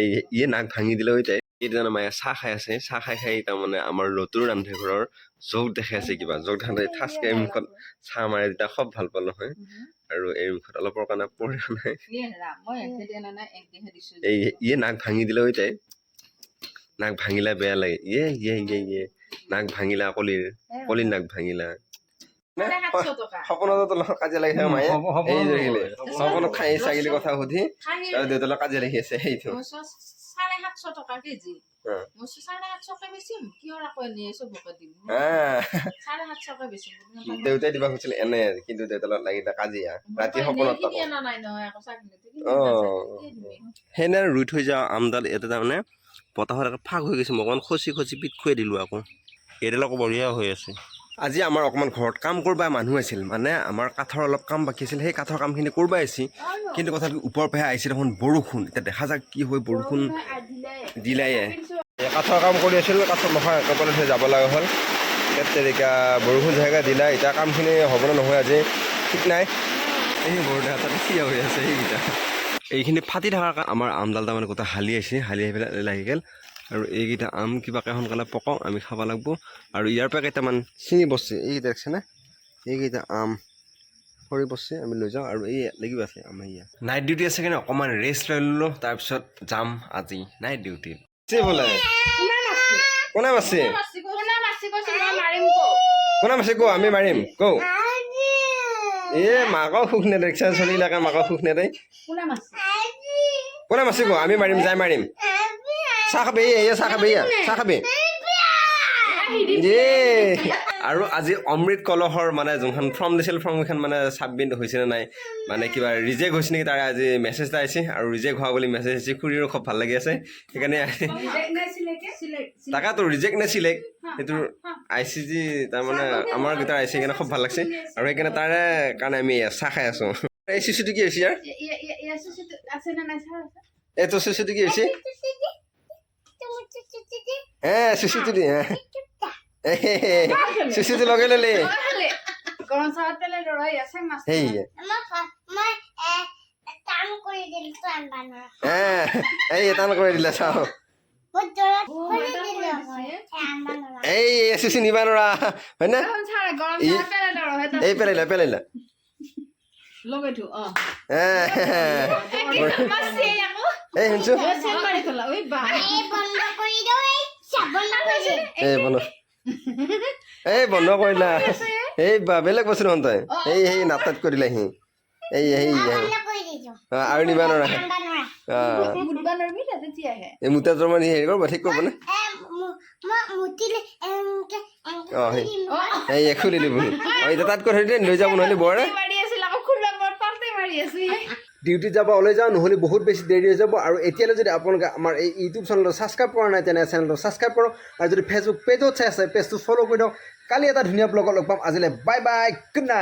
এই ইয়ে নাক ভাঙি দিলে হৈ যায় এইটো মায়ে চাহ খাই আছে। চাহ খাই খাই তাৰমানে আমাৰ নতুন ৰান্ধে ঘৰৰ জোক দেখাই আছে কিবা। জোক দেখাওঁতে ঠাচকে এই মুখত চাহ মাৰে তেতিয়া খুব ভাল পালো হয়। আৰু এই মুখত অলপৰ কাৰণে পৰি নাই। এই ইয়ে নাক ভাঙি দিলে হৈ যায় নাক ভাঙিলে বেয়া লাগে। ইয়ে ইয়ে ইয়ে ইয়ে। নাক ভাঙিলা কলিৰ কলিৰ নাক ভাঙিলা। সপোনতো তোৰ লগত কাজিয়া লাগি থাকে মায়ে। এই দেখিলে। সপোনত খাই ছাগলী কথা সুধি আৰু দেউতাৰ লগত কাজিয়া লাগি আছে সেইটো চাৰে সাতশ টকা কেজি। অ। মই কৈছো, চাৰে সাতশকে বেচিম? কিয় আকৌ এনে চবকে দিম? আহ, চাৰে সাতশকে বেচিম। দেউতাই দিবা খুজিছিলে এনে কিন্তু দেউতাৰ লগত লাগি থাকে কাজিয়া। ৰাতি সপোনত? সেনে ৰুই থৈ যাওঁ আমডাল ইয়াতে তাৰমানে বতাহত এটা ফাক হৈ গৈছে মই অকণমান খচি খচি পিট খুৱাই দিলোঁ আকৌ। এইডাল আকৌ বঢ়িয়া হৈ আছে। আজি আমাৰ অকণমান ঘৰত কাম কৰিব মানুহ আছিল। মানে আমাৰ কাঠৰ অলপ কাম বাকী আছিল, সেই কাঠৰ কামখিনি কৰিব আহিছিল কিন্তু কথাটো ওপৰৰ পৰাহে আহিছিল দেখোন বৰষুণ। এতিয়া দেখা যাওক কি হয়, বৰষুণ দিলায়ে কাঠৰ কাম কৰি আছিল, কাঠৰ নহয় একেবাৰে যাব লগা হ'ল। তেনেকা বৰষুণ জেগা দিলা, এতিয়া কামখিনি হ'ব নে নহয় আজি ঠিক নাই। এই বৰদেহা তাতে থিয় হৈ আছে সেইকেইটা। এইখিনি ফাটি থকাৰ কাৰণে আমাৰ আমডাল তাৰমানে গোটেই হালি আহিছে, হালি আহি পেলাই লাগি গ'ল আৰু এইকেইটা আম কিবাকে সোনকালে পকাওঁ আমি খাব লাগিব। আৰু ইয়াৰ পৰা কেইটামান ছিঙি বসছে এইকেইটা দেখিছেনে এইকেইটা আম সৰি বসছে আমি লৈ যাওঁ। আৰু এই লাগিব আছে আমাৰ ইয়াত। নাইট ডিউটি আছে কাৰণে অকণমান ৰেষ্ট লৈ ল'লোঁ তাৰপিছত যাম আজি। নাইট ডিউটিত বোলে। কোনে মাছে? কোনে মাছে? কো আমি মাৰিম। কৌ। এ মাকক সুখ নেদে দেখিছা চলিলাকে মাকক সুখ নেদে। কোনে মাছে কো আমি মাৰিম যাই মাৰিম। খাবি এয়া চাহ খাবি এয়া চাহ খাবি। আৰু আজি অমৃত কলহৰ মানে যোনখন ফৰ্ম দিছিল ফৰ্মকেইখন মানে ছাবমিট হৈছে নে নাই মানে কিবা ৰিজেক্ট হৈছে নেকি তাৰে আজি মেছেজ এটা আহিছে আৰু ৰিজেক্ট হোৱা বুলি মেছেজ আহিছে খুৰীৰো খুব ভালো লাগি আছে। সেইকাৰণে তাকেতো ৰিজেক্ট নে চিলেক্ট সেইটো আই চি জি তাৰমানে আমাৰ গীটাৰ আহিছে সেইকাৰণে খুব ভালো লাগছে। আৰু সেইকাৰণে তাৰে কাৰণে আমি চাহ খাই আছোঁ। এই চিচুটো কি হৈছে ইয়াৰ? এইটো চিচুটো কি হৈছে? হে চিচুটো দি চিচুটো লগাই ল'লি এই টান কৰি দিলে চাওঁ এই চিচি নিবা নোৱাৰা পেলাই এই পেলাইলা পেলাইলা এই শুনছো এই বন্ধ। এই বন্ধ কৰিলা এই বা বেলেগ বস্তু সন্তাই এই সেই নাটাত কৰিলা সি। এই সেই। আৰু নিবা নোৱাৰা লৈ যাব নহ'লে বৰ ডিউটিত যাব, ওলাই যাওঁ, নহ'লে বহুত বেছি দেৰি হৈ যাব। আৰু এতিয়ালৈ যদি আপোনালোকে আমাৰ এই ইউটিউব চেনেলটো ছাবস্ক্ৰাইব কৰা নাই, তেনে চেনেলটো ছাবস্ক্ৰাইব কৰক। আৰু যদি ফেচবুক পেজত চাই আছে পেজটো ফ'ল' কৰি দিয়ক। কালি এটা ধুনীয়া ব্লগত লগ পাম। আজিলৈ বাই বাই গুড নাইট